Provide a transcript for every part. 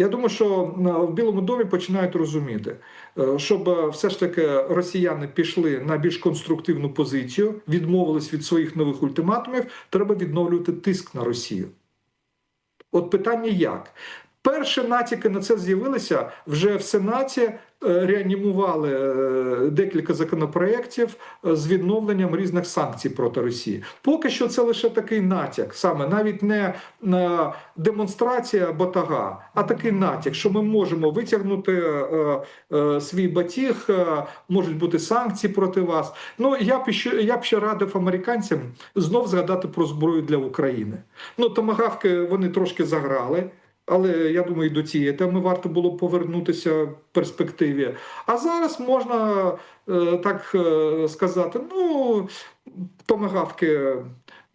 Я думаю, що е, в Білому домі починають розуміти, е, щоб е, все ж таки росіяни пішли на більш конструктивну позицію, відмовились від своїх нових ультиматумів. Треба відновлювати тиск на Росію. От питання як? Перші натяки на це з'явилися вже в Сенаті. е, Реанімували е, декілька законопроєктів е, з відновленням різних санкцій проти Росії. Поки що це лише такий натяк, саме навіть не демонстрація батага, а такий натяк, що ми можемо витягнути свій батіг, можуть бути санкції проти вас. Ну я б ще я б ще радив американцям знов згадати про зброю для України. Ну томагавки вони трошки заграли. Але я думаю, до цієї теми варто було повернутися в перспективі. А зараз можна е, так е, сказати: ну, томагавки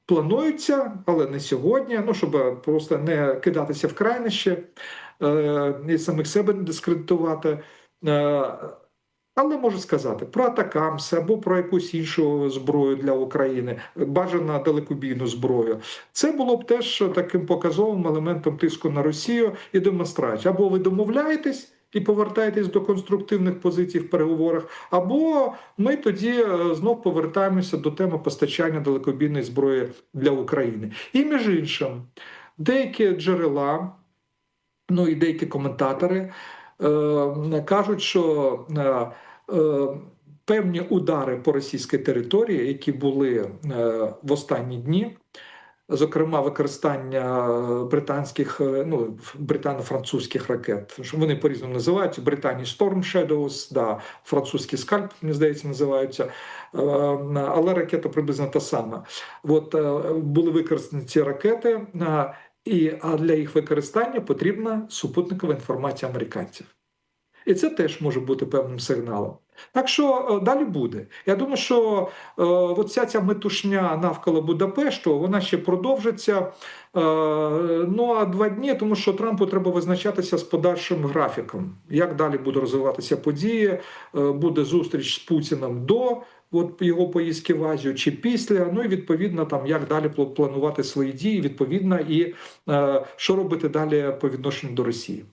плануються, але не сьогодні. Ну, щоб просто не кидатися в крайнище е, і самих себе не дискредитувати. Е, але можу сказати про атакамс або про якусь іншу зброю для України, бажано далекобійну зброю. Це було б теж таким показовим елементом тиску на Росію і демонстрації. Або ви домовляєтесь і повертаєтесь до конструктивних позицій в переговорах, або ми тоді е, знов повертаємося до теми постачання далекобійної зброї для України. І між іншим, деякі джерела, ну і деякі коментатори кажуть, що е, е, певні удари по російській території, які були е, в останні дні, зокрема використання британських, е, ну британо-французьких ракет, що вони по-різному називають. В Британії Storm Shadows, да, французький скальп, мені здається, називаються. Е, Але ракета приблизно та сама. От е, були використані ці ракети, е, і а для їх використання потрібна супутникова інформація американців. І це теж може бути певним сигналом. Так що е, далі буде. Я думаю, що е, от ця метушня навколо Будапешту вона ще продовжиться. Е, ну а два дні, тому що Трампу треба визначатися з подальшим графіком, як далі будуть розвиватися події. Е, буде зустріч з Путіним до от його поїздки в Азію чи після. Ну і відповідно там як далі пл- планувати свої дії, відповідно, і е, що робити далі по відношенню до Росії.